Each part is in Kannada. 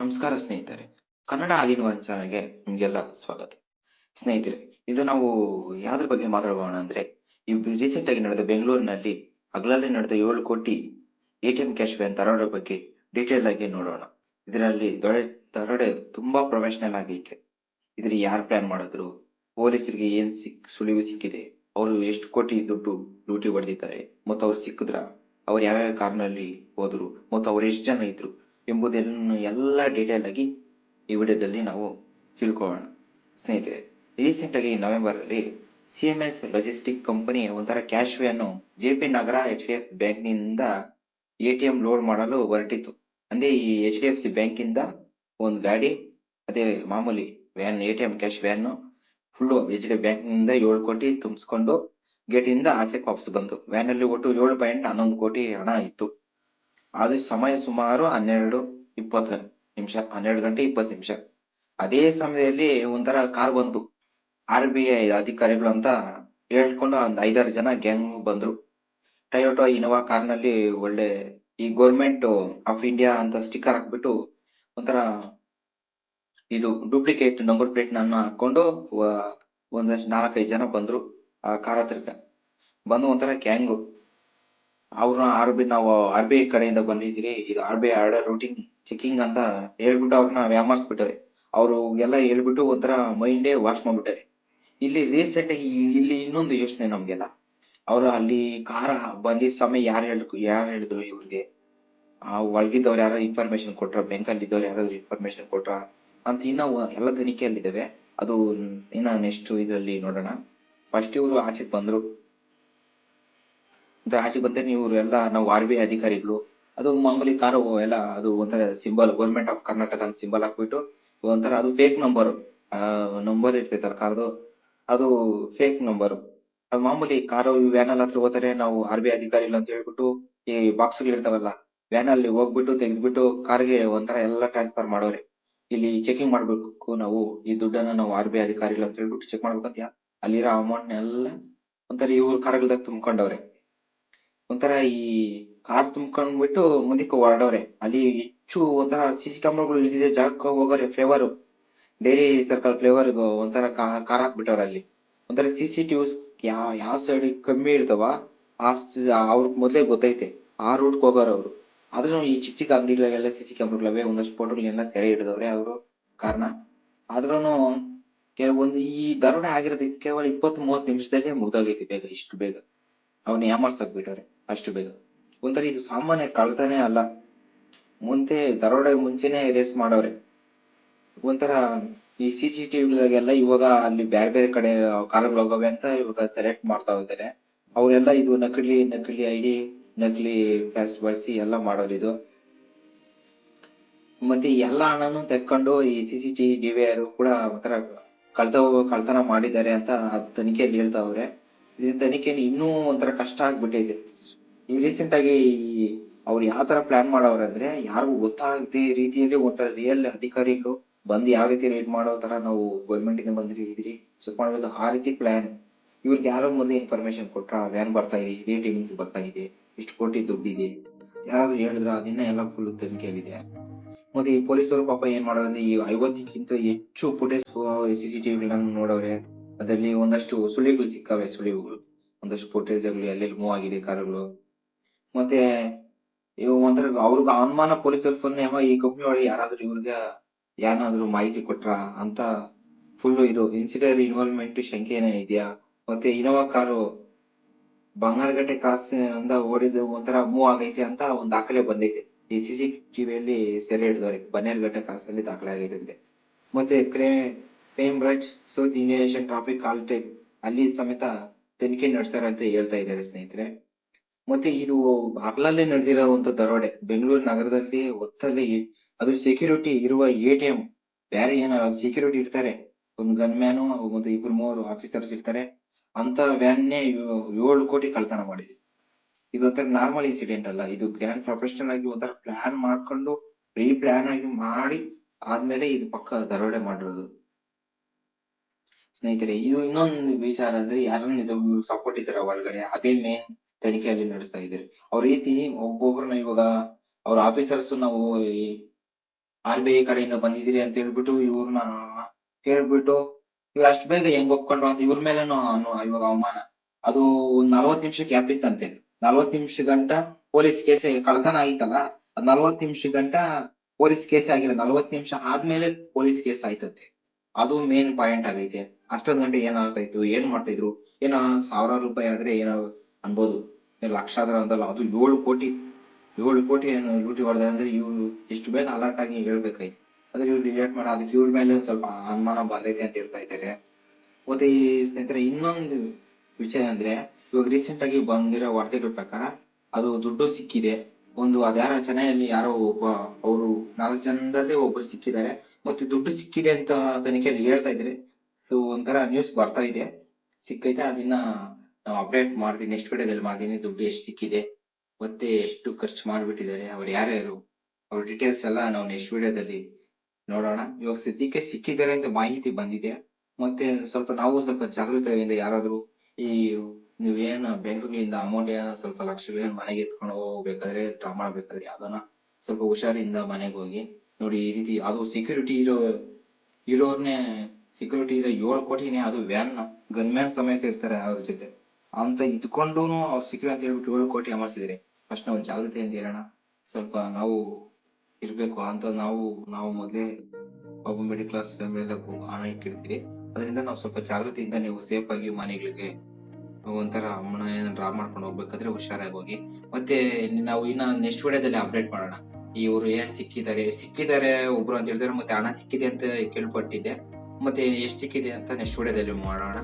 ನಮಸ್ಕಾರ ಸ್ನೇಹಿತರೆ. ಕನ್ನಡ ಹಾಲಿನ ವಂಚನೆಗೆ ನಿಮಗೆಲ್ಲ ಸ್ವಾಗತ. ಸ್ನೇಹಿತರೆ, ಇದು ನಾವು ಯಾವ್ದ್ರ ಬಗ್ಗೆ ಮಾತಾಡೋಣ ಅಂದ್ರೆ ರೀಸೆಂಟ್ ಆಗಿ ನಡೆದ ಬೆಂಗಳೂರಿನಲ್ಲಿ ಹಗಲಲ್ಲಿ ನಡೆದ ಏಳು ಕೋಟಿ A T M cash van ದರೋಡೆ ಬಗ್ಗೆ ಡೀಟೇಲ್ ಆಗಿ ನೋಡೋಣ. ಇದರಲ್ಲಿ ದೊಡ್ಡ ದರೋಡೆ ತುಂಬಾ ಪ್ರೊಫೆಷನಲ್ ಆಗೈತೆ ಇದ್ರ ಯಾರು ಪ್ಲಾನ್ ಮಾಡಿದ್ರು? ಪೊಲೀಸರಿಗೆ ಏನ್ ಸಿಕ್, ಸುಳಿವು ಸಿಕ್ಕಿದೆ? ಅವರು ಎಷ್ಟು ಕೋಟಿ ದುಡ್ಡು ಲೂಟಿ ಹೊಡೆದಿದ್ದಾರೆ? ಮತ್ತು ಅವ್ರು ಸಿಕ್ಕಿದ್ರ? ಅವ್ರು ಯಾವ್ಯಾವ ಕಾರ್ನಲ್ಲಿ ಹೋದ್ರು? ಮತ್ತು ಅವ್ರು ಎಷ್ಟು ಜನ ಇದ್ರು? ಎಂಬುದನ್ನು ಎಲ್ಲ ಡೀಟೇಲ್ ಆಗಿ ಈ ವಿಡಿಯೋದಲ್ಲಿ ನಾವು ತಿಳ್ಕೊಳ್ಳೋಣ. ಸ್ನೇಹಿತರೆ ರೀಸೆಂಟ್ ಆಗಿ ನವೆಂಬರ್ ಅಲ್ಲಿ C M S logistic company ಒಂಥರ cash van J P Nagar H D F ಬ್ಯಾಂಕ್ನಿಂದ ಎ ಟಿ ಎಂ ಲೋಡ್ ಮಾಡಲು ಹೊರಟಿತ್ತು. ಅಂದ್ರೆ ಈ H D F C bank ಇಂದ ಒಂದು ಗಾಡಿ, ಅದೇ ಮಾಮೂಲಿ van A T M cash van full H D F ಬ್ಯಾಂಕ್ನಿಂದ ಏಳು ಕೋಟಿ ತುಂಬಿಸ್ಕೊಂಡು ಗೇಟ್ ಇಂದ ಆಚೆ ವಾಪಸ್ ಬಂತು. ವ್ಯಾನ್ ಅಲ್ಲಿ ಒಟ್ಟು ಏಳು ಪಾಯಿಂಟ್ ಹನ್ನೊಂದು ಕೋಟಿ ಹಣ ಇತ್ತು. ಅದು ಸಮಯ ಸುಮಾರು ಹನ್ನೆರಡು ಇಪ್ಪತ್ತು ನಿಮಿಷ, ಹನ್ನೆರಡು ಗಂಟೆ ಇಪ್ಪತ್ತು ನಿಮಿಷ. ಅದೇ ಸಮಯದಲ್ಲಿ ಒಂಥರ ಕಾರ್ ಬಂತು. ಆರ್ ಬಿ ಐ ಅಧಿಕಾರಿಗಳು ಅಂತ ಹೇಳ್ಕೊಂಡು ಒಂದು ಐದಾರು ಜನ ಗ್ಯಾಂಗ್ ಬಂದ್ರು. ಟೊಯೋಟೋ ಇನೋವಾ ಕಾರ್ನಲ್ಲಿ ಒಳ್ಳೆ ಈ ಗೌರ್ಮೆಂಟ್ ಆಫ್ ಇಂಡಿಯಾ ಅಂತ ಸ್ಟಿಕ್ಕರ್ ಹಾಕ್ಬಿಟ್ಟು ಒಂಥರ ಇದು ಡೂಪ್ಲಿಕೇಟ್ ನಂಬರ್ ಪ್ಲೇಟ್ ನನ್ನ ಹಾಕೊಂಡು ಒಂದಷ್ಟು ನಾಲ್ಕೈದು ಜನ ಬಂದ್ರು ಆ ಕಾರ್ ಹತ್ರಕ್ಕೆ. ಬಂದು ಒಂಥರ ಗ್ಯಾಂಗು. ಅವ್ರ ಆರ್ ಬಿ ನಾವು ಆರ್ ಬಿ ಐ ಕಡೆಯಿಂದ ಬಂದಿದ್ದೀರಿ, ಇದು R B I order routing checking ಅಂತ ಹೇಳ್ಬಿಟ್ಟು ಅವ್ರನ್ನ ವ್ಯಾಮರ್ಸ್ಬಿಟ್ಟವ್ರೆ. ಅವರು ಎಲ್ಲ ಹೇಳ್ಬಿಟ್ಟು ಒಂಥರ ಮೈಂಡೇ ವಾಶ್ ಮಾಡ್ಬಿಟ್ಟಾರೆ ಇಲ್ಲಿ ರೀಸೆಂಟ್ ಇಲ್ಲಿ ಇನ್ನೊಂದು ಯೋಚನೆ ನಮ್ಗೆಲ್ಲ. ಅವರು ಅಲ್ಲಿ ಕಾರ ಬಂದಿದ್ದ ಸಮಯ ಯಾರು ಹೇಳ, ಯಾರು ಹೇಳಿದ್ರು ಇವ್ರಿಗೆ? ಒಳಗಿದ್ದವ್ರು ಯಾರು ಇನ್ಫಾರ್ಮೇಶನ್ ಕೊಟ್ರ ಬ್ಯಾಂಕ್ ಅಲ್ಲಿ ಇದ್ದವ್ರು ಯಾರಾದ್ರು ಇನ್ಫಾರ್ಮೇಶನ್ ಕೊಟ್ರ? ಅಂತ ಇನ್ನೂ ಎಲ್ಲ ತನಿಖೆಯಲ್ಲಿದ್ದಾವೆ. ಅದು ಇನ್ನ ನೆಕ್ಸ್ಟ್ ಇದರಲ್ಲಿ ನೋಡೋಣ. ಫಸ್ಟ್ ಇವರು ಆಚೆಗೆ ಬಂದ್ರು. ಅಂತ ಆಚೆ ಬಂದ್ರೆ ನೀವು ಎಲ್ಲ ನಾವು ಆರ್ ಬಿ ಐ ಅಧಿಕಾರಿಗಳು. ಅದು ಮಾಮೂಲಿ ಕಾರು ಎಲ್ಲ ಅದು ಒಂಥರ ಸಿಂಬಲ್ ಗೌರ್ಮೆಂಟ್ ಆಫ್ ಕರ್ನಾಟಕ ಅಂತ ಸಿಂಬಲ್ ಹಾಕ್ಬಿಟ್ಟು ಒಂಥರ ಅದು ಫೇಕ್ ನಂಬರ್ ನಂಬರ್ ಇರ್ತೈತಲ್ಲ ಕಾರ್ದು ಅದು ಫೇಕ್ ನಂಬರ್ ಅದು ಮಾಮೂಲಿ ಕಾರು ವ್ಯಾನ್ ಅಲ್ಲಿ ಹತ್ರ ಹೋದರೆ ನಾವು ಆರ್ ಬಿ ಐ ಅಧಿಕಾರಿಗಳು ಅಂತ ಹೇಳ್ಬಿಟ್ಟು ಈ ಬಾಕ್ಸ್ ಇರ್ತಾವಲ್ಲ ವ್ಯಾನ್ ಅಲ್ಲಿ ಹೋಗ್ಬಿಟ್ಟು ತೆಗೆದ್ಬಿಟ್ಟು ಕಾರ್ಗೆ ಒಂಥರ ಎಲ್ಲ ಟ್ರಾನ್ಸ್ಫರ್ ಮಾಡೋರಿ. ಇಲ್ಲಿ ಚೆಕಿಂಗ್ ಮಾಡ್ಬೇಕು ನಾವು ಈ ದುಡ್ಡನ್ನ ನಾವು ಆರ್ ಬಿ ಐ ಅಧಿಕಾರಿಗಳು ಅಂತ ಹೇಳ್ಬಿಟ್ಟು ಚೆಕ್ ಮಾಡ್ಬೇಕಂತ ಅಲ್ಲಿರೋ ಅಮೌಂಟ್ ಎಲ್ಲ ಒಂಥರ ಇವ್ರ ಕಾರ್ಗಳದಾಗ ತುಂಬ್ಕೊಂಡವ್ರೆ. ಒಂಥರ ಈ ಕಾರ್ ತುಂಬ್ಕೊಂಡ್ಬಿಟ್ಟು ಮುಂದಕ್ಕೆ ಹೊರಡವ್ರೆ. ಅಲ್ಲಿ ಹೆಚ್ಚು ಒಂಥರ ಸಿ ಸಿ ಕ್ಯಾಮ್ರಾಗಳು ಇಳಿದಿದೆ ಜಾಗಕ್ಕೆ ಹೋಗೋರೆ ಫ್ಲೇವರು ಡೈಲಿ ಸರ್ಕಲ್ ಫ್ಲೇವರ್ ಒಂಥರ ಕಾರ್ ಹಾಕ್ಬಿಟ್ಟವ್ರೆ ಅಲ್ಲಿ. ಒಂಥರ ಸಿ ಸಿ ಟಿವಿಸ್ ಯಾವ ಯಾವ ಸೈಡ್ ಕಮ್ಮಿ ಇರ್ತಾವ ಆ ಅವ್ರಿಗೆ ಮೊದಲೇ ಗೊತ್ತೈತೆ. ಆ ರೂಟ್ ಹೋಗೋರು ಅವರು. ಆದ್ರೂ ಈ ಚಿಕ್ಕ ಚಿಕ್ಕ ಅಂಗಡಿಗಳಿಗೆಲ್ಲ ಸಿ ಸಿ ಕ್ಯಾಮ್ರಾಗಳವೆ, ಒಂದಷ್ಟು ಫೋಟೋಗಳನ್ನೆಲ್ಲ ಸೆರೆ ಹಿಡಿದವ್ರೆ ಅವರು ಕಾರಣ. ಆದ್ರೂನು ಕೆಲವೊಂದು ಈ ದರೋಡೆ ಆಗಿರೋದಕ್ಕೆ ಕೇವಲ ಇಪ್ಪತ್ತು ಮೂವತ್ತು ನಿಮಿಷದಲ್ಲೇ ಮುಗ್ದೋಗೈತಿ ಬೇಗ, ಇಷ್ಟು ಬೇಗ. ಅವನ್ನ ಯಾಮಾರ್ಸಕ್ ಬಿಟ್ಟವ್ರೆ. ಅಷ್ಟು ಬೇಗ. ಒಂಥರ ಇದು ಸಾಮಾನ್ಯ ಕಳ್ತನೇ ಅಲ್ಲ. ಮುಂದೆ ದರೋಡೆ ಮುಂಚೆನೆ ರೇಸ್ ಮಾಡವ್ರೆ ಒಂಥರ ಈ ಸಿ ಸಿ ಟಿವಿಗಳಿಗೆಲ್ಲ ಇವಾಗ ಅಲ್ಲಿ ಬೇರೆ ಬೇರೆ ಕಡೆ ಕಾರ್ಗಳು ಹೋಗವೆ ಅಂತ ಇವಾಗ ಸೆಲೆಕ್ಟ್ ಮಾಡ್ತಾ ಇದ್ದಾರೆ. ಅವರೆಲ್ಲ ಇದು ನಕಲಿ ನಕಲಿ ಐಡಿ ನಕಲಿ ಪ್ಯಾಸ್ಟ್ ಬಳಸಿ ಎಲ್ಲ ಮಾಡೋರು ಇದು. ಮತ್ತೆ ಎಲ್ಲ ಹಣನು ತೆಕ್ಕೊಂಡು ಈ C C T D V ಕೂಡ ಒಂಥರ ಕಳ್ತ, ಕಳ್ತನ ಮಾಡಿದ್ದಾರೆ ಅಂತ ತನಿಖೆಯಲ್ಲಿ ಹೇಳ್ತಾವ್ರೆ ಇದ್ರ ತನಿಖೆ ಇನ್ನೂ ಒಂಥರ ಕಷ್ಟ ಆಗ್ಬಿಟ್ಟೈತೆ. ಈ ರೀಸೆಂಟ್ ಆಗಿ ಅವ್ರು ಯಾವ ತರ ಪ್ಲಾನ್ ಮಾಡವ್ರೆ ಅಂದ್ರೆ ಯಾರಿಗೂ ಗೊತ್ತಾಗದೆ ರೀತಿಯಲ್ಲಿ ಒಂಥರ ರಿಯಲ್ ಅಧಿಕಾರಿಗಳು ಬಂದು ಯಾವ ರೀತಿ ರೈಡ್ ಮಾಡೋ ತರ ನಾವು ಗೌರ್ಮೆಂಟ್ ಇಂದ ಬಂದ್ರಿ ಇದ್ರಿ ಚೆಕ್ ಮಾಡಬೇಕು ಆ ರೀತಿ ಪ್ಲಾನ್ ಇವ್ರಿಗೆ ಯಾರೋ ಮೊದಲು ಇನ್ಫಾರ್ಮೇಶನ್ ಕೊಟ್ರ ವ್ಯಾನ್ ಬರ್ತಾ ಇದೆ, ಇದೇ ಟೈಮಿಂಗ್ಸ್ ಬರ್ತಾ ಇದೆ, ಇಷ್ಟು ಕೋಟಿ ದುಡ್ಡಿದೆ ಯಾರಾದ್ರೂ ಹೇಳಿದ್ರ ಅದನ್ನ ಎಲ್ಲ ಫುಲ್ ತನಿಖೆಯಲ್ಲಿದೆ ಮತ್ತೆ ಈ ಪೊಲೀಸರು ಪಾಪ ಏನ್ ಮಾಡೋದಂದ್ರೆ ಈ ಐವತ್ತಕ್ಕಿಂತ ಹೆಚ್ಚು ಫುಟೇಜ್ ಸಿ ಸಿ ಟಿವಿಗಳನ್ನ ನೋಡವ್ರೆ. ಅದರಲ್ಲಿ ಒಂದಷ್ಟು ಸುಳಿಗಳು ಸಿಕ್ಕವೆ ಸುಳಿವುಗಳು. ಒಂದಷ್ಟು ಫುಟೇಜ್ಗಳು ಎಲ್ಲೆಲ್ಲಿ ಮೂವ್ ಆಗಿದೆ ಕಾರುಗಳು. ಮತ್ತೆ ಇವು ಒಂಥರ ಅವ್ರಿಗೆ ಅನುಮಾನ ಪೊಲೀಸರು ಫುಲ್ ಈ ಕಂಪ್ನಿ ಒಳಗೆ ಯಾರಾದ್ರೂ ಇವ್ರಿಗೆ ಏನಾದ್ರೂ ಮಾಹಿತಿ ಕೊಟ್ರ ಅಂತ ಫುಲ್ ಇದು ಇನ್ಸಿಡರ್ ಇನ್ವಾಲ್ವ್ಮೆಂಟ್ ಶಂಕೆ ಏನೇ ಇದೆಯಾ? ಮತ್ತೆ ಇನೋವಾ ಕಾರು ಬಂಗಾರಗಟ್ಟೆ ಕ್ರಾಸ್ ಇಂದ ಓಡಿದ್ದು ಒಂಥರ ಮೂವ್ ಆಗೈತೆ ಅಂತ ಒಂದು ದಾಖಲೆ ಬಂದೈತೆ. ಈ ಸಿ ಸಿ ಟಿವಿಯಲ್ಲಿ ಸೆರೆ ಹಿಡಿದವ್ರೆ, ಬನ್ನೇರ್ಘಟ್ಟ ಕ್ರಾಸ್ ಅಲ್ಲಿ ದಾಖಲೆ ಆಗೈತೆ ಅಂತೆ ಮತ್ತೆ ಕ್ರೇ crime branch south Indian traffic call time ಅಲ್ಲಿ ಸಮೇತ ತನಿಖೆ ನಡೆಸ್ತಾರೆ ಅಂತ ಹೇಳ್ತಾ ಇದ್ದಾರೆ ಸ್ನೇಹಿತರೆ. ಮತ್ತೆ ಇದು ಹಗಲಲ್ಲೇ ನಡೆದಿರುವಂತ ದರೋಡೆ. ಬೆಂಗಳೂರು ನಗರದಲ್ಲಿ ಹೊತ್ತಲ್ಲಿ ಅದು ಸೆಕ್ಯೂರಿಟಿ ಇರುವ ಎ ಟಿ ಎಂ ಬೇರೆ ಏನೋ ಸೆಕ್ಯೂರಿಟಿ ಇರ್ತಾರೆ ಒಂದು ಗನ್ ಮ್ಯಾನು ಮತ್ತೆ ಇಬ್ರು ಮೂವರು ಆಫೀಸರ್ಸ್ ಇರ್ತಾರೆ. ಅಂತ ವ್ಯಾನ್ನೇ ಏಳು ಕೋಟಿ ಕಳ್ತನ ಮಾಡಿದೆ. ಇದೊಂಥರ ನಾರ್ಮಲ್ ಇನ್ಸಿಡೆಂಟ್ ಅಲ್ಲ. ಇದು ಗ್ರ್ಯಾಂಡ್ ಪ್ರೊಫೆಷನಲ್ ಆಗಿ ಒಂಥರ ಪ್ಲಾನ್ ಮಾಡ್ಕೊಂಡು ಪ್ರೀ ಪ್ಲಾನ್ ಆಗಿ ಮಾಡಿ, ಆದ್ಮೇಲೆ ಇದು ಪಕ್ಕ ದರೋಡೆ ಮಾಡಿರೋದು. ಸ್ನೇಹಿತರೆ, ಇದು ಇನ್ನೊಂದು ವಿಚಾರ ಅಂದ್ರೆ ಯಾರನ್ನ ಇದು ಸಪೋರ್ಟ್ ಇದ್ದಾರೆ ಒಳಗಡೆ? ಅದೇ ಮೇನ್ ತನಿಖೆಯಲ್ಲಿ ನಡೆಸ್ತಾ ಇದ್ದಾರೆ. ಅವ್ರ ರೀತಿ ಒಬ್ಬೊಬ್ರನ್ನ ಇವಾಗ ಅವ್ರ ಆಫೀಸರ್ಸ್ ನಾವು ಆರ್ ಬಿ ಐ ಕಡೆಯಿಂದ ಬಂದಿದ್ದೀರಿ ಅಂತ ಹೇಳ್ಬಿಟ್ಟು ಇವ್ರನ್ನ ಹೇಳ್ಬಿಟ್ಟು ಇವ್ರು ಅಷ್ಟು ಬೇಗ ಹೆಂಗ್ ಒಪ್ಕೊಂಡ್ರು ಅಂತ ಇವ್ರ ಮೇಲೇನು ಇವಾಗ ಅವಮಾನ. ಅದು ನಲ್ವತ್ ನಿಮಿಷ ಕ್ಯಾಪ್ ಇತ್ತಂತೆ. ನಲ್ವತ್ ನಿಮಿಷ ಗಂಟ ಪೊಲೀಸ್ ಕೇಸ್ ಕಳ್ತನ ಆಯ್ತಲ್ಲ? ಅದ್ ನಲ್ವತ್ ನಿಮಿಷ ಗಂಟ ಪೊಲೀಸ್ ಕೇಸ್ ಆಗಿಲ್ಲ. ನಲ್ವತ್ ನಿಮಿಷ ಆದ್ಮೇಲೆ ಪೊಲೀಸ್ ಕೇಸ್ ಆಯ್ತಂತೆ. ಅದು ಮೇನ್ ಪಾಯಿಂಟ್ ಆಗೈತೆ. ಅಷ್ಟೊಂದ್ ಗಂಟೆ ಏನಾಗ್ತಾ ಇತ್ತು? ಏನ್ ಮಾಡ್ತಾ ಇದ್ರು? ಏನೋ ಸಾವಿರಾರು ರೂಪಾಯಿ ಆದ್ರೆ ಏನೋ ಅನ್ಬೋದು. ಲಕ್ಷಾಂತರ ಅಂತಲ್ಲ ಅದು ಏಳು ಕೋಟಿ. ಏಳು ಕೋಟಿ ಏನು ಲೂಟಿ ಹೊಡೆದ ಅಂದ್ರೆ ಇವ್ರು ಎಷ್ಟು ಬೇಗ ಅಲರ್ಟ್ ಆಗಿ ಹೇಳ್ಬೇಕಾಯ್ತು. ಆದ್ರೆ ಇವ್ರು ರಿಯಾಕ್ಟ್ ಮಾಡಿ, ಅದಕ್ಕೆ ಇವ್ರ ಮೇಲೆ ಸ್ವಲ್ಪ ಅನುಮಾನ ಬಂದೈತೆ ಅಂತ ಹೇಳ್ತಾ ಇದ್ದಾರೆ. ಮತ್ತೆ ಈ ಸ್ನೇಹಿತರೆ, ಇನ್ನೊಂದು ವಿಷಯ ಅಂದ್ರೆ, ಇವಾಗ ರೀಸೆಂಟ್ ಆಗಿ ಬಂದಿರೋ ವಾರ್ತೆಗಳ ಪ್ರಕಾರ, ಅದು ದುಡ್ಡು ಸಿಕ್ಕಿದೆ. ಒಂದು ಅದ್ಯಾರ ಚೆನ್ನೈಯಲ್ಲಿ ಯಾರೋ ಒಬ್ಬ, ಅವರು ನಾಲ್ಕು ಜನದಲ್ಲಿ ಒಬ್ರು ಸಿಕ್ಕಿದ್ದಾರೆ. ಮತ್ತೆ ದುಡ್ಡು ಸಿಕ್ಕಿದೆ ಅಂತ ತನಿಖೆಯಲ್ಲಿ ಹೇಳ್ತಾ ಇದ್ದಾರೆ. ಸೊ ಒಂಥರ ನ್ಯೂಸ್ ಬರ್ತಾ ಇದೆ. ಸಿಕ್ಕೈತೆ, ಅದನ್ನ ನಾವು ಅಪ್ಡೇಟ್ ಮಾಡ್ತೀನಿ ನೆಕ್ಸ್ಟ್ ವಿಡಿಯೋದಲ್ಲಿ ಮಾಡ್ತೀನಿ, ದುಡ್ಡು ಎಷ್ಟು ಸಿಕ್ಕಿದೆ, ಮತ್ತೆ ಎಷ್ಟು ಖರ್ಚು ಮಾಡಿಬಿಟ್ಟಿದ್ದಾರೆ, ಅವ್ರು ಯಾರ್ಯಾರು, ಅವ್ರ ಡೀಟೇಲ್ಸ್ ಎಲ್ಲ ನಾವು ನೆಕ್ಸ್ಟ್ ವಿಡಿಯೋದಲ್ಲಿ ನೋಡೋಣ. ಇವಾಗ ಸದ್ಯಕ್ಕೆ ಸಿಕ್ಕಿದ್ದಾರೆ ಅಂತ ಮಾಹಿತಿ ಬಂದಿದೆ. ಮತ್ತೆ ಸ್ವಲ್ಪ ನಾವು ಸ್ವಲ್ಪ ಜಾಗೃತೆಯಿಂದ ಯಾರಾದರೂ ಈ ನೀವೇನು ಬ್ಯಾಂಕ್ಗಳಿಂದ ಅಮೌಂಟ್ ಏನೋ ಸ್ವಲ್ಪ ಲಕ್ಷಗಳೇನು ಮನೆಗೆ ಎತ್ಕೊಂಡು ಹೋಗ್ಬೇಕಾದ್ರೆ, ಡ್ರಾ ಮಾಡ್ಬೇಕಾದ್ರೆ ಯಾವ್ದನ ಸ್ವಲ್ಪ ಹುಷಾರಿಂದ ಮನೆಗೆ ಹೋಗಿ ನೋಡಿ ಈ ರೀತಿ ಅದು ಸೆಕ್ಯೂರಿಟಿ ಇರೋ, ಇರೋರ್ನೇ ಸೆಕ್ಯೂರಿಟಿ ಇರೋ ಏಳು ಕೋಟಿನೇ ಅದು ವ್ಯಾನ್ ಗನ್ಮ್ಯಾನ್ ಸಮೇತ ಇರ್ತಾರೆ ಅವ್ರ ಜೊತೆ. ಅಂತ ಇದ್ಕೊಂಡು ಅವ್ರು ಸಿಕ್ಕಿವೆ ಅಂತ ಹೇಳ್ಬಿಟ್ಟು ಏಳು ಕೋಟಿ ಅಮರ್ಸಿದ್ರೆ. ಫಸ್ಟ್ ನಾವು ಜಾಗೃತಿಯಿಂದ ಇರೋಣ ಸ್ವಲ್ಪ ನಾವು ಇರಬೇಕು ಅಂತ ನಾವು ನಾವು ಮೊದಲೇ ಒಬ್ಬ ಮಿಡಿಲ್ ಕ್ಲಾಸ್ ಫ್ಯಾಮಿಲಿ ಹಣ ಇಟ್ಟಿರ್ತೀರಿ ಅದರಿಂದ ನಾವು ಸ್ವಲ್ಪ ಜಾಗೃತಿಯಿಂದ ನೀವು ಸೇಫ್ ಆಗಿ ಮನೆಗಳಿಗೆ ಒಂಥರ ಹಣ ಡ್ರಾ ಮಾಡ್ಕೊಂಡು ಹೋಗ್ಬೇಕಾದ್ರೆ ಹುಷಾರಾಗಿ ಹೋಗಿ. ಮತ್ತೆ ನಾವು ಇನ್ನ ನೆಕ್ಸ್ಟ್ ವಿಡಿಯೋದಲ್ಲಿ ಅಪ್ಡೇಟ್ ಮಾಡೋಣ. ಇವರು ಏನ್ ಸಿಕ್ಕಿದ್ದಾರೆ ಸಿಕ್ಕಿದ್ದಾರೆ ಒಬ್ರು ಅಂತ ಹೇಳ್ತಾರೆ ಮತ್ತೆ ಹಣ ಸಿಕ್ಕಿದೆ ಅಂತ ಕೇಳ್ಪಟ್ಟಿದ್ದೆ. ಮತ್ತೆ ಎಷ್ಟು ಸಿಕ್ಕಿದೆ ಅಂತ ನೆಕ್ಸ್ಟ್ ವಿಡಿಯೋದಲ್ಲಿ ಮಾಡೋಣ.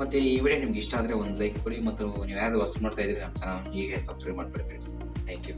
ಮತ್ತೆ ಈ ವಿಡಿಯೋ ನಿಮ್ಗೆ ಇಷ್ಟ ಆದ್ರೆ ಒಂದು ಲೈಕ್ ಕೊಡಿ, ಮತ್ತು ನೀವು ಯಾರು ಹೊಸ ಮಾಡ್ತಾ ಇದ್ರೆ ನಮ್ಮ ಚಾನಲ್ ಹೀಗೆ ಸಬ್ಸ್ಕ್ರೈಬ್ ಮಾಡ್ಕೊಳ್ಳಿ ಫ್ರೆಂಡ್ಸ್ ಥ್ಯಾಂಕ್ ಯು